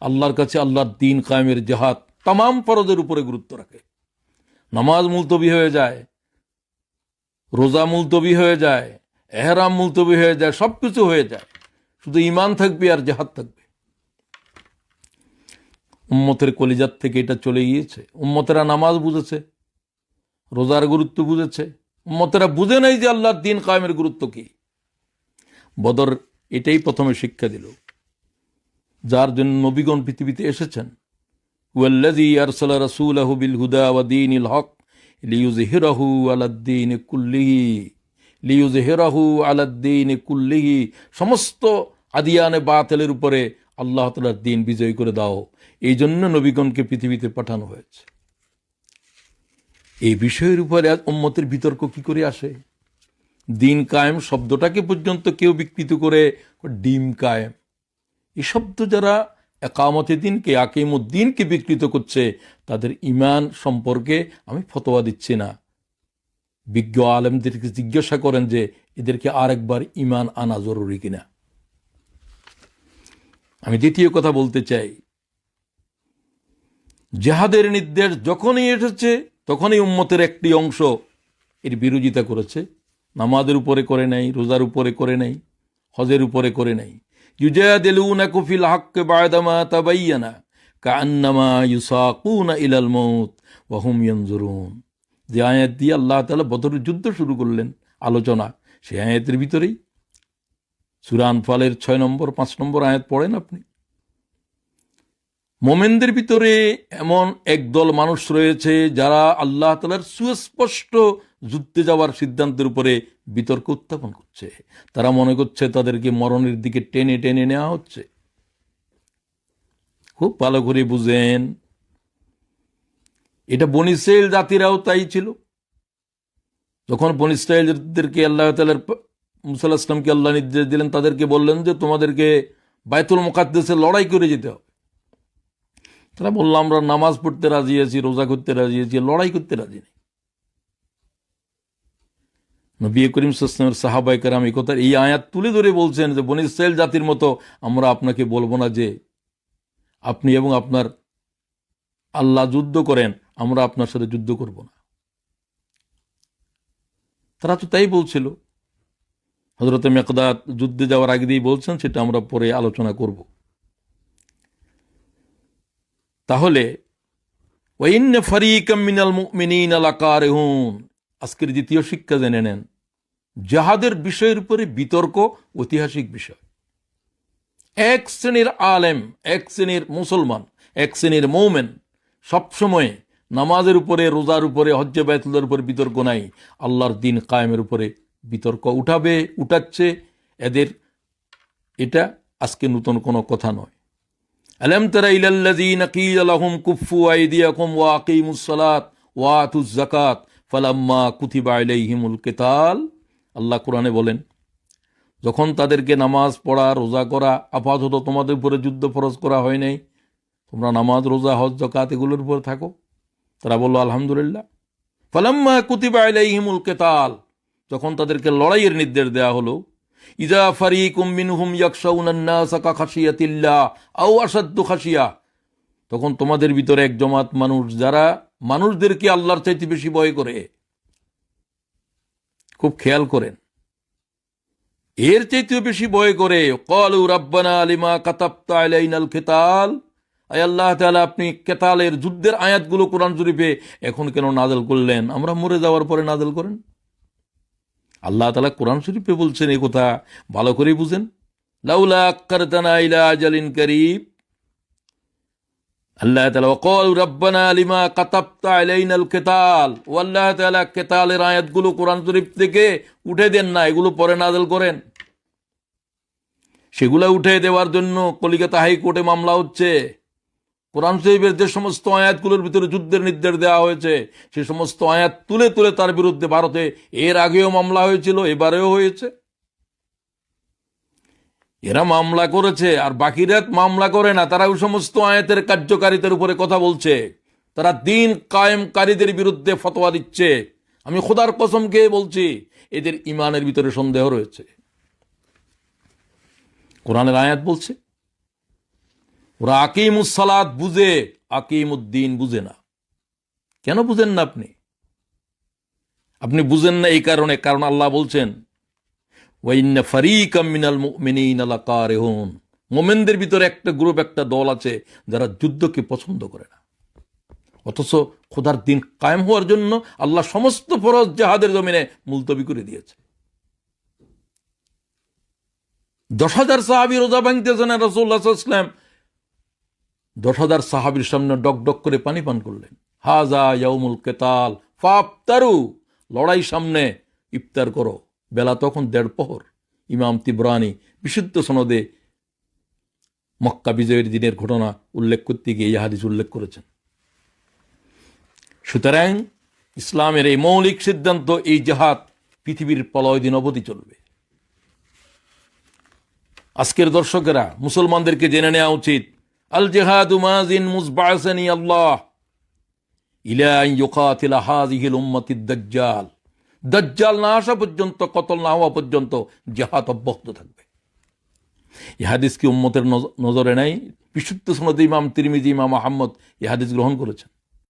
আল্লাহর কাছে আল্লাহর দিন কায়েমের জেহাদ তাম ফরজের উপরে গুরুত্ব রাখে। নামাজ মুলতবি হয়ে যায়, রোজা মুলতবি হয়ে যায়, এহরাম মুলতবি হয়ে যায় সব কিছু হয়ে যায়। শুধু ইমান থাকবে আর জেহাদ থাকবে। উম্মতের কলিজার থেকে এটা চলে গিয়েছে। উম্মতেরা নামাজ বুঝেছে, রোজার গুরুত্ব বুঝেছে। উম্মতেরা বুঝে নাই যে আল্লাহর দিন কায়েমের গুরুত্ব কি। বদর এটাই প্রথমে শিক্ষা দিল। যার জন্য নবীগণ পৃথিবীতে এসেছেন। হুদা দীনিল হক কুল্লিহি কুল্লিহি, সমস্ত আদিয়ানে বাতিলের উপরে আল্লাহ তাআলার দিন বিজয় করে দাও। এই জন্য নবীগণকে পৃথিবীতে পাঠানো হয়েছে। এই বিষয়ের উপরে আজ উম্মতের বিতর্ক কি করে আসে? দিন কায়েম শব্দটাকে পর্যন্ত কেউ বিকৃত করে, ডিম কায়েম। এই শব্দ যারা একামতে দিনকে, আকিমুদ্দিনকে বিকৃত করছে, তাদের ইমান সম্পর্কে আমি ফতোয়া দিচ্ছি না। বিজ্ঞ আলেমদেরকে জিজ্ঞাসা করেন যে, এদেরকে আরেকবার ইমান আনা জরুরি কিনা। আমি দ্বিতীয় কথা বলতে চাই। জেহাদের নির্দেশ যখনই এসেছে, তখনই উম্মতের একটি অংশ এর বিরোধিতা করেছে। নামাজের উপরে করে নাই, রোজার উপরে করে নাই, হজের উপরে করে নাই। হাক্কি বা'দামা তাবায়্যানা কাআন্নামা ইউসাকুনা ইলাল মাউত ওয়া হুম ইয়ানজুরুন যে আয়াত দিয়ে আল্লাহ তাআলা বদরের যুদ্ধ শুরু করলেন আলোচনা সেই আয়াতের ভিতরেই সুরান আনফালের ছয় নম্বর, পাঁচ নম্বর আয়াত পড়েন আপনি। মোমেনদের ভিতরে এমন একদল মানুষ রয়েছে যারা আল্লাহ তালার সুস্পষ্ট যুদ্ধে যাওয়ার সিদ্ধান্তের উপরে বিতর্ক উত্থাপন করছে। তারা মনে করছে তাদেরকে মরণের দিকে টেনে টেনে নেওয়া হচ্ছে। খুব ভালো করে বুঝেন। এটা বনিসেল জাতিরাও তাই ছিল। যখন বনিসরাইলদেরকে আল্লাহ তালার মুসাল্লাহ ইসলামকে আল্লাহ নির্দেশ দিলেন, তাদেরকে বললেন যে, তোমাদেরকে বায়তুল মোকাদ্দেসে লড়াই করে যেতে হবে। তারা বলল, আমরা নামাজ পড়তে রাজি আছি, রোজা করতে রাজি আছি, লড়াই করতে রাজি নেই। নবী করিম সাসলামের সাহাবাই কারাম এই কথা এই আয়াত তুলে ধরে বলছেন যে বনি ইসরায়েল জাতির মতো আমরা আপনাকে বলব না যে আপনি এবং আপনার আল্লাহ যুদ্ধ করেন, আমরা আপনার সাথে যুদ্ধ করব না। তারা তো তাই বলছিল। হজরত মেকদাত যুদ্ধে যাওয়ার আগে দিয়ে বলছেন, সেটা আমরা পরে আলোচনা করব। তাহলে ওয়াইন্নে ফারিকাম মিনাল মুমিনিন আলাকারহুন আজকের দ্বিতীয় শিক্ষা জেনে নেন। জাহাদের বিষয়ের উপরে বিতর্ক ঐতিহাসিক বিষয়। এক শ্রেণির আলেম, এক শ্রেণির মুসলমান, এক শ্রেণির মৌমেন সবসময়ে নামাজের উপরে, রোজার উপরে, হজ্জে বায়তুলের উপরে বিতর্ক নাই। আল্লাহর দিন কায়েমের উপরে বিতর্ক উঠাবে, উঠাচ্ছে। এদের এটা আজকে নতুন কোনো কথা নয়। আলম তারা ইলাল্লাযীনা কুফু আইদিয়াকুম ওয়া আকিমুস সালাত ওয়া ফালাম্মা কুথিবা আলাইহিমুল কেতাল, আল্লাহ কোরআনে বলেন, যখন তাদেরকে নামাজ পড়া, রোজা করা, আপাতত তোমাদের উপরে যুদ্ধ ফরজ করা হয় নাই, তোমরা নামাজ, রোজা, হজ জকাত এগুলোর উপর থাকো। তারা বলল, আলহামদুলিল্লাহ। ফালাম্মা কুতিবা হিমুল কেতাল, যখন তাদেরকে লড়াইয়ের নির্দেশ দেয়া হলো, ইজা ফারিক মিনহুম খাসিয়া খাশিয়াতিল্লাহ আও আসাদ্দু খাসিয়া তখন তোমাদের ভিতরে এক জমাত মানুষ যারা মানুষদেরকে আল্লাহর চাইতে বেশি ভয় করে। খুব খেয়াল করেন। এর চাইতেও বেশি ভয় করে, কলু রাব্বানা আলিমা কাতাপ্তা কেতাল। আয় আল্লাহ তাআলা, আপনি কেতালের যুদ্ধের আয়াতগুলো কোরআন শরীফে এখন কেন নাজেল করলেন? আমরা মরে যাওয়ার পরে নাজেল করেন? আল্লাহ তালা কোরআন শরীফে বলছেন এই কথা, ভালো করে বুঝেন। লাউলা আক্কারতানা ইলা আজালিন করিব। আল্লাহ তালা ওকল রব্বানা লিমা কাতাপ্তা আলাইনাল কেতাল ও আল্লাহ তালা কেতালের আয়াতগুলো কোরআন শরীফ থেকে উঠে দেন না, এগুলো পরে নাজেল করেন। সেগুলো উঠে দেওয়ার জন্য কলিকাতা হাইকোর্টে মামলা হচ্ছে। কোরআন শরীফের যে সমস্ত আয়াতগুলোর ভিতরে যুদ্ধের নির্দেশ দেওয়া হয়েছে, সে সমস্ত আয়াত তুলে তুলে তার বিরুদ্ধে ভারতে এর আগেও মামলা হয়েছিল, এবারেও হয়েছে। এরা মামলা করেছে, আর বাকিরা মামলা করে না। তারা ওই সমস্ত আয়াতের কার্যকারিতার উপরে কথা বলছে। তারা দিন কায়েমকারীদের বিরুদ্ধে ফতোয়া দিচ্ছে। আমি খোদার কসমকে বলছি, এদের ইমানের ভিতরে সন্দেহ রয়েছে। কোরআনের আয়াত বলছে, ওরা আকিমুসালাত বুঝে, আকিমুদ্দিন বুঝে না। কেন বুঝেন না আপনি? আপনি বুঝেন না এই কারণে, কারণ আল্লাহ বলছেন মিনাল মোমেনদের ভিতরে একটা গ্রুপ, একটা দল আছে যারা যুদ্ধকে পছন্দ করে না। অথচ খোদার দিন কায়েম হওয়ার জন্য আল্লাহ সমস্ত ফরজ জাহাদের জমিনে মুলতবি করে দিয়েছে। দশ হাজার সাহাবি রোজা ভাঙতেছেন রসুল্লাহ দশ হাজার সাহাবির সামনে ডক ডক করে পানি পান করলেন। হাজা ইয়াউমুল কেতাল, ফাফতারু, লড়াই সামনে ইফতার করো। বেলা তখন দেড় পহর ইমাম তিব্রানি বিশুদ্ধ সনদে মক্কা বিজয়ের দিনের ঘটনা উল্লেখ করতে গিয়ে এই হাদিস উল্লেখ করেছেন। সুতরাং ইসলামের এই মৌলিক সিদ্ধান্ত, এই জাহাদ পৃথিবীর পলয় দিন অবধি চলবে। আজকের দর্শকেরা, মুসলমানদেরকে জেনে নেওয়া উচিত, আল জেহাদ মাজিন মুসবাসানি আল্লাহ ইলা ইউকাতিলা হাযিহিল উম্মাতিদ দাজ্জাল। দাজ্জাল না আসা পর্যন্ত, কতল না হওয়া পর্যন্ত জেহাদ অব্যাহত থাকবে। ইহাদিস কি উম্মতের নজ- নজরে নাই? বিশুদ্ধ সনদ ইমাম তিরমিজি, ইমাম আহম্মদ ইহাদিস হাদিস গ্রহণ করেছেন।